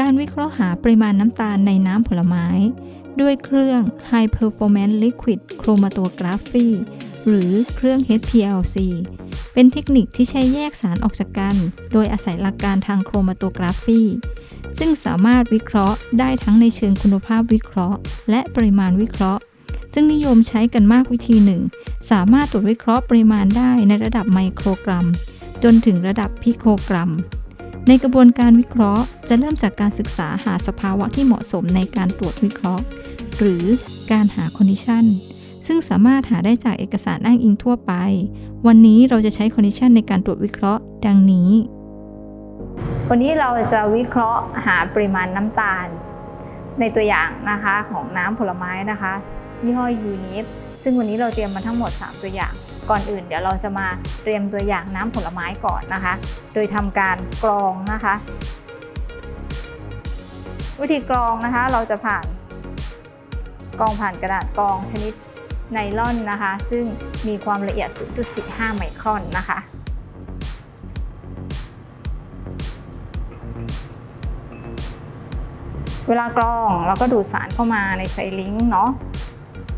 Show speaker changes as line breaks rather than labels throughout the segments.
การวิเคราะห์หาปริมาณน้ำตาลในน้ำผลไม้ ด้วยเครื่อง High Performance Liquid Chromatography หรือเครื่อง HPLC เป็นเทคนิคที่ใช้แยกสารออกจากกัน โดยอาศัยหลักการทางโครมาโตกราฟีซึ่งสามารถวิเคราะห์ได้ทั้งในเชิงคุณภาพวิเคราะห์ และปริมาณวิเคราะห์ ซึ่งนิยมใช้กันมากวิธีหนึ่ง สามารถตรวจวิเคราะห์ปริมาณได้ในระดับไมโครกรัม จนถึงระดับพิโครกรัม ในกระบวนการวิเคราะห์ จะเริ่มจากการศึกษาหาสภาวะที่เหมาะสมในการตรวจวิเคราะห์ หรือการหาคอนดิชันซึ่งสามารถหาได้จากเอกสารอ้างอิงทั่วไป วันนี้เราจะใช้คอนดิชันในการตรวจวิเคราะห์ ดังนี้
วันนี้เราจะวิเคราะห์หาปริมาณน้ำตาล ในตัวอย่างนะคะของน้ำผลไม้นะคะ ยี่ห้อยูนิฟซึ่งวันนี้เราเตรียมมาทั้งหมด 3 ตัวอย่าง ก่อนอื่นเดี๋ยวเราจะมาเตรียมตัวอย่างน้ำผลไม้ก่อนนะคะ โดยทำการกรองนะคะ วิธีกรองนะคะเราจะผ่านกรองผ่านกระดาษกรองชนิดไนล่อนนะคะ ซึ่งมีความละเอียด 0.45 ไมครอนนะคะเวลากรองเราก็ดูดสารเข้ามาในไซลิงก์เนาะ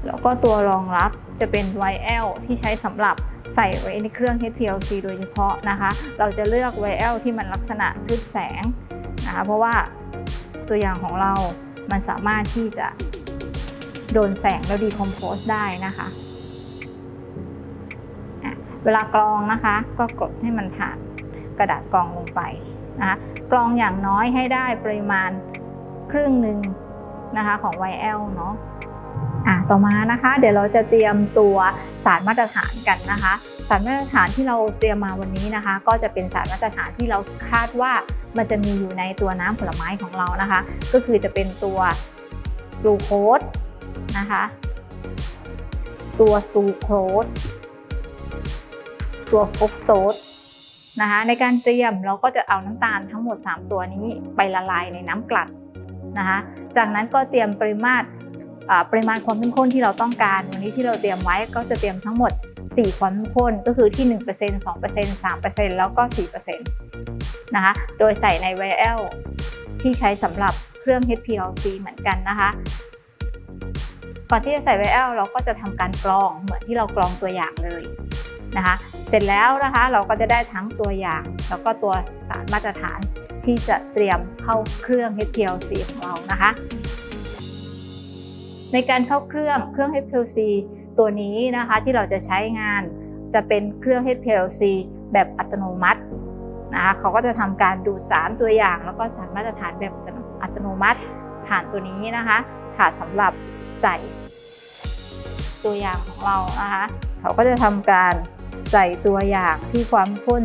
แล้วก็ตัวรองรับ จะเป็น YL ที่ใช้สำหรับใส่ไว้ในเครื่อง HPLC โดยเฉพาะนะคะ เราจะเลือก YL ที่มันลักษณะทึบแสงนะคะเพราะว่าตัวอย่างของเรามันสามารถที่จะโดนแสงแล้วดีคอมโพสได้นะคะ เวลากรองนะคะก็กดให้มันผ่านกระดาษกรองลงไปนะคะกรองอย่างน้อยให้ได้ปริมาณครึ่งหนึ่งนะคะของ YL เนาะอะ ต่อมานะคะ เดี๋ยวเราจะเตรียมตัวสารมาตรฐานกันนะคะ สารมาตรฐานที่เราเตรียมมาวันนี้นะคะ ก็จะเป็นสารมาตรฐานที่เราคาดว่ามันจะมีอยู่ในตัวน้ำผลไม้ของเรานะคะ ก็คือจะเป็นตัวกลูโคสนะคะ ตัวซูโครสตัวฟกโตสนะคะในการเตรียมเราก็จะเอาน้ำตาลทั้งหมด 3 ตัวนี้ไปละลายในน้ำกลั่นนะคะ จากนั้นก็เตรียมปริมาตร ปริมาณความเข้มข้นที่เราต้องการ วันนี้ที่เราเตรียมไว้ก็จะเตรียมทั้งหมด 4 ความเข้มข้นก็คือที่ 1% 2% 3%แล้วก็ 4%นะคะโดยใส่ในไวเอลที่ใช้สำหรับเครื่อง HPLC เหมือนกันนะคะก่อนที่จะใส่ไวเอลเราก็จะทำการกรองเหมือนที่เรากรองตัวอย่างเลยนะคะเสร็จแล้วนะคะเราก็จะได้ทั้งตัวอย่าง แล้วก็ตัวสารมาตรฐานที่จะเตรียมเข้าเครื่อง HPLC ของเรานะคะ ในการเข้าเครื่องเครื่อง HPLC ตัวนี้นะคะที่เราจะใช้งานจะเป็นเครื่อง HPLC แบบอัตโนมัตินะคะเขาก็จะทำการดูดสารตัวอย่าง แล้วก็สารมาตรฐานแบบอัตโนมัติ ผ่านตัวนี้นะคะค่ะสำหรับใส่ตัวอย่างของเรานะคะเขาก็จะทำการใส่ตัวอย่างที่ความข้น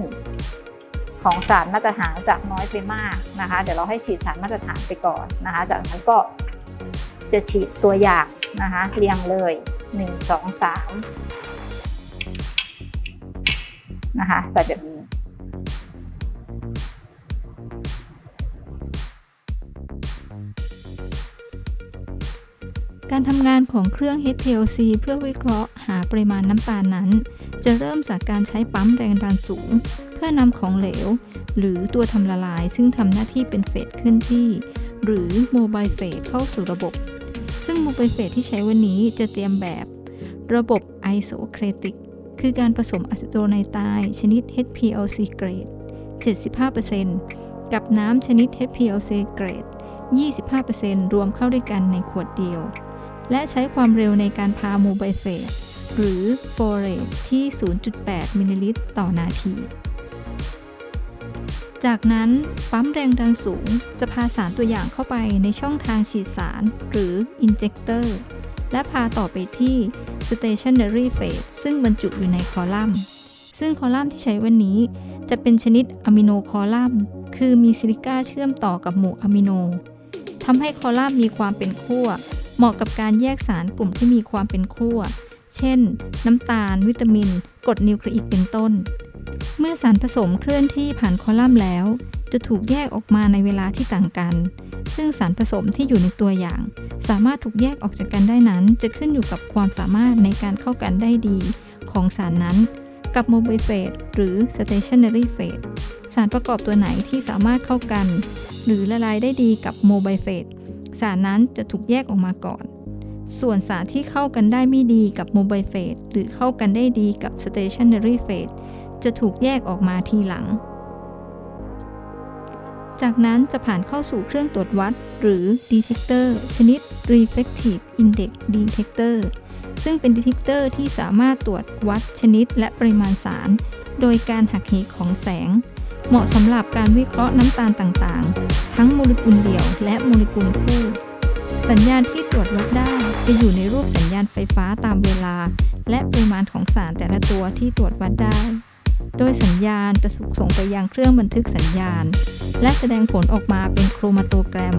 ของสารมาตรฐานจากน้อยไปมากนะคะ เดี๋ยวเราให้ฉีดสารมาตรฐานไปก่อนนะคะ จากนั้นก็ จะฉีดตัวอย่างนะคะเรียงเลย 1 2 3นะคะใส่แบบนี้
การทำงานของเครื่อง HPLC เพื่อวิเคราะห์หาปริมาณน้ำตาลนั้น จะเริ่มจากการใช้ปั๊มแรงดันสูง เพื่อนำของเหลว หรือตัวทำละลายซึ่งทำหน้าที่เป็นเฟสเคลื่อนที่ หรือโมบายเฟสเข้าสู่ระบบ โมบายเฟสที่ใช้วันนี้จะเตรียมแบบ ระบบไอโซเครติก คือการผสมอะซิโตไนไตร์ชนิด HPLC เกรด 75%กับน้ำชนิด HPLC เกรด 25%รวมเข้าด้วยกันในขวดเดียว และใช้ความเร็วในการพาโมบายเฟสหรือโฟเรตที่ 0.8 มิลลิลิตรต่อนาที จากนั้นปั๊มแรงดันสูง จะพาสารตัวอย่างเข้าไปในช่องทางฉีดสารหรืออินเจคเตอร์และพาต่อไปที่ stationary phase ซึ่งบรรจุอยู่ในคอลัมน์ ซึ่งคอลัมน์ที่ใช้วันนี้ จะเป็นชนิดอะมิโนคอลัมน์ คือมีซิลิก้าเชื่อมต่อกับหมู่อะมิโนทำให้คอลัมน์มีความเป็นขั้วเหมาะกับการแยกสารกลุ่มที่มีความเป็นขั้ว เช่น น้ำตาล วิตามินกรดนิวคลีอิกเป็นต้น เมื่อสารผสมเคลื่อนที่ผ่านคอลัมน์แล้ว จะถูกแยกออกมาในเวลาที่ต่างกัน ซึ่งสารผสมที่อยู่ในตัวอย่าง สามารถถูกแยกออกจากกันได้นั้น จะขึ้นอยู่กับความสามารถในการเข้ากันได้ดี ของสารนั้น กับโมบายเฟสหรือ stationary phase สารประกอบตัวไหนที่สามารถเข้ากัน หรือละลายได้ดีกับโมไบเฟตสารนั้นจะถูกแยกออกมาก่อน ส่วนสารที่เข้ากันได้ไม่ดีกับโมไบเฟตหรือเข้ากันได้ดีกับ stationary phase จะถูกแยกออกมาทีหลัง จากนั้นจะผ่านเข้าสู่เครื่องตรวจวัด หรือ detector ชนิด reflective index detector ซึ่งเป็น detector ที่สามารถตรวจวัดชนิดและปริมาณสาร โดยการหักเหของแสง เหมาะสำหรับการวิเคราะห์น้ำตาลต่างๆ ทั้งโมเลกุลเดี่ยวและโมเลกุลคู่ สัญญาณที่ตรวจวัดได้จะอยู่ในรูปสัญญาณไฟฟ้าตามเวลา และปริมาณของสารแต่ละตัวที่ตรวจวัดได้ โดยสัญญาณจะถูกส่งไปยังเครื่องบันทึกสัญญาณ และแสดงผลออกมาเป็นโครมาโตแกรม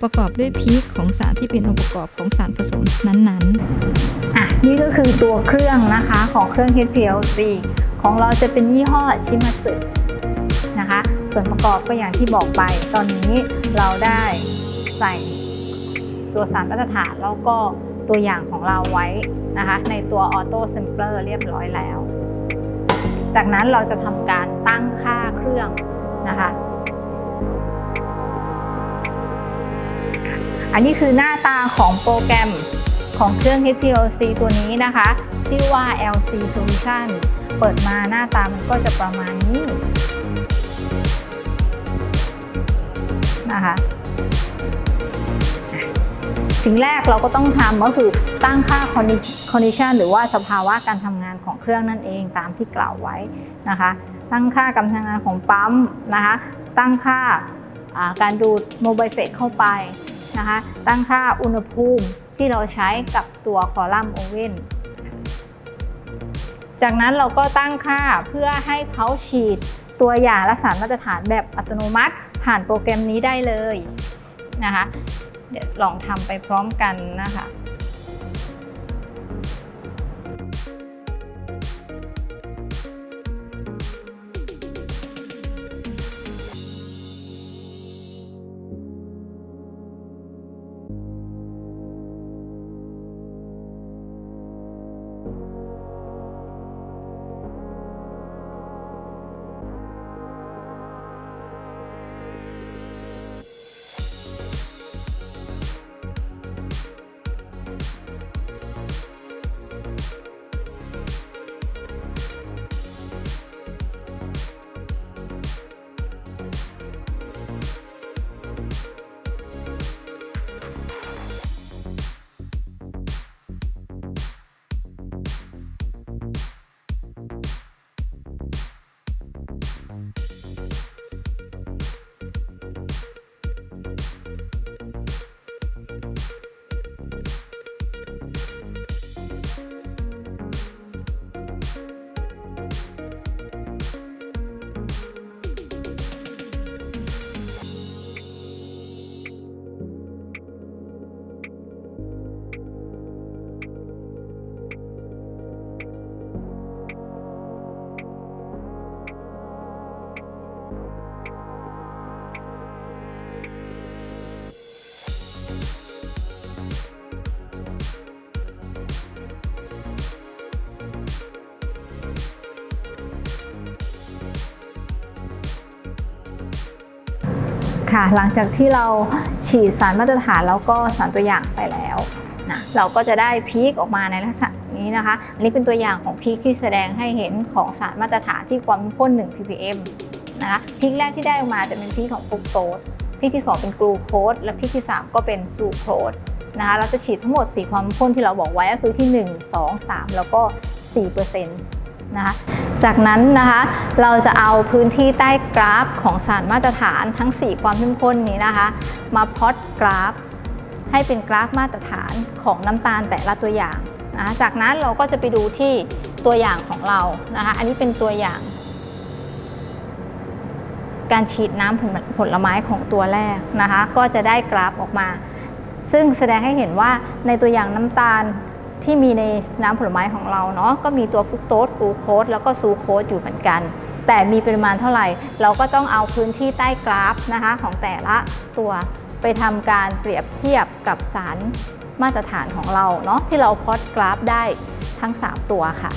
ประกอบด้วยพีคของสารที่เป็นองค์ประกอบของสารผสมนั้นๆ
อะ นี่ก็คือตัวเครื่องนะคะของเครื่อง HPLC ของเราจะเป็นยี่ห้อชิมัสึนะคะ ส่วนประกอบก็อย่างที่บอกไป ตอนนี้เราได้ใส่ ตัวสารมาตรฐานแล้วก็ตัวอย่างของเราไว้นะคะในตัว Auto Sampler เรียบร้อยแล้ว จากนั้นเราจะทำการตั้งค่าเครื่องนะคะอันนี้คือหน้าตาของโปรแกรมของเครื่อง HPLC ตัวนี้นะคะ ชื่อว่า LC Solution เปิดมาหน้าตามันก็จะประมาณนี้นะคะ สิ่งแรกเราก็ต้องทำก็คือตั้งค่า condition หรือว่าสภาวะการทำงานของเครื่องนั่นเองตามที่กล่าวไว้นะคะ ตั้งค่าการทำงานของปั๊มนะคะ ตั้งค่าาการดูดโมบายเฟสเข้าไปนะคะ ตั้งค่าอุณหภูมิที่เราใช้กับตัวคอลัมน์โอเว่นจากนั้นเราก็ตั้งค่าเพื่อให้เขาฉีดตัวอย่างและสารมาตรฐานแบบอัตโนมัติผ่านโปรแกรมนี้ได้เลยนะคะ เดี๋ยวลองทำไปพร้อมกันนะคะ ค่ะ หลังจากที่เราฉีดสารมาตรฐานแล้วก็สารตัวอย่างไปแล้วนะเราก็จะได้พีคออกมาในลักษณะนี้นะคะ อันนี้เป็นตัวอย่างของพีคที่แสดงให้เห็นของสารมาตรฐานที่ความข้น 1 ppm นะคะพีคแรกที่ได้ออกมาจะเป็นพีคของฟรุกโตสพีคที่ 2 เป็นกลูโคสและพีคที่ 3 ก็เป็นซูโครสนะคะเราจะฉีดทั้งหมด 4 ความข้มข้นที่เราบอกไว้ก็คือที่ 1 2 3 แล้วก็4%นะคะ จากนั้นนะคะเราจะเอาพื้นที่ใต้กราฟของสารมาตรฐานทั้ง 4 ความเข้มข้นนี้นะคะ มาพอตกราฟ ให้เป็นกราฟมาตรฐานของน้ำตาลแต่ละตัวอย่างนะจากนั้นเราก็จะไปดูที่ตัวอย่างของเรานะคะ อันนี้เป็นตัวอย่าง การฉีดน้ำผลผลไม้ของตัวแรกนะคะ ก็จะได้กราฟออกมา ซึ่งแสดงให้เห็นว่าในตัวอย่างน้ำตาล ที่มีในน้ำผลไม้ของเราเนาะก็มีตัวฟรุกโตสกลูโคสแล้วก็ซูโคสอยู่เหมือนกัน แต่มีปริมาณเท่าไหร่ เราก็ต้องเอาพื้นที่ใต้กราฟนะคะของแต่ละตัวไปทำการเปรียบเทียบกับสารมาตรฐานของเราเนาะที่เราพอดกราฟได้ทั้ง 3 ตัวค่ะ